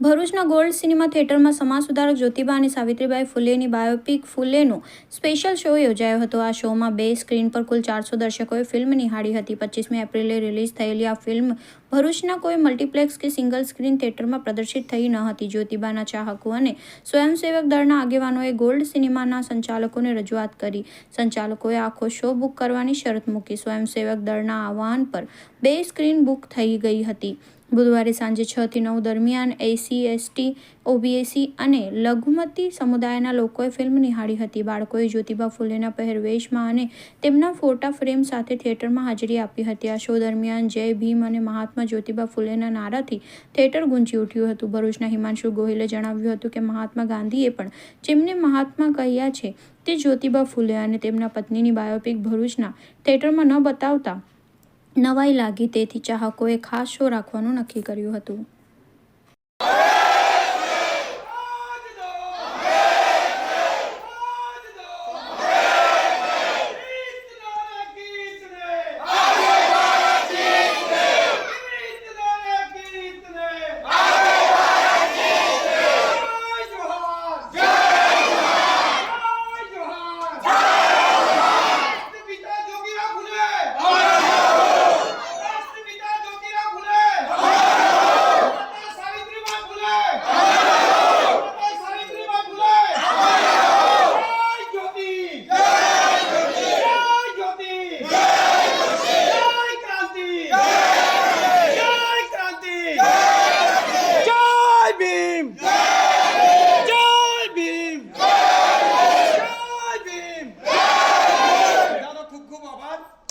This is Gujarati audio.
ભરૂચના ગોલ્ડ સિનેમા થિયેટરમાં સમાજ સુધારક જ્યોતિબા અને સાવિત્રીબાઈ ફૂલેની બાયોપિક ફૂલેનો સ્પેશિયલ શો યોજાયો હતો. આ શોમાં બે સ્ક્રીન પર કુલ ચારસો દર્શકોએ ફિલ્મ નિહાળી હતી. પચીસમી એપ્રિલે રિલીઝ થયેલી આ ફિલ્મ ભરૂચના કોઈ મલ્ટીપ્લેક્સ કે સિંગલ સ્ક્રીન થિયેટરમાં પ્રદર્શિત થઈ ન હતી. જ્યોતિબાના ચાહકો અને સ્વયંસેવક દળના આગેવાનોએ ગોલ્ડ સિનેમાના સંચાલકોને રજૂઆત કરી. સંચાલકોએ આખો શો બુક કરવાની શરત મૂકી. સ્વયંસેવક દળના આહવાન પર બે સ્ક્રીન બુક થઈ ગઈ હતી. બુધવારે સાંજે છ થી નવ દરમિયાન એસી એસટી ઓબીએસી અને લઘુમતી સમુદાયના લોકોએ ફિલ્મ નિહાળી હતી. બાળકોએ જ્યોતિબા ફૂલેના પહેરવેશમાં અને તેમના ફોટા ફ્રેમ સાથે થિયેટરમાં હાજરી આપી હતી. આ શો દરમિયાન જય ભીમ અને મહાત્મા જ્યોતિબા ફૂલેના નારાથી થિયેટર ગુંજી ઉઠ્યું હતું. ભરૂચના હિમાંશુ ગોહિલે જણાવ્યું હતું કે મહાત્મા ગાંધીએ પણ જેમને મહાત્મા કહ્યા છે તે જ્યોતિબા ફૂલે અને તેમના પત્નીની બાયોપિક ભરૂચના થિયેટરમાં ન બતાવતા નવાઈ લાગી તેથી ચાહકોએ ખાસ શો રાખવાનું નક્કી કર્યું હતું.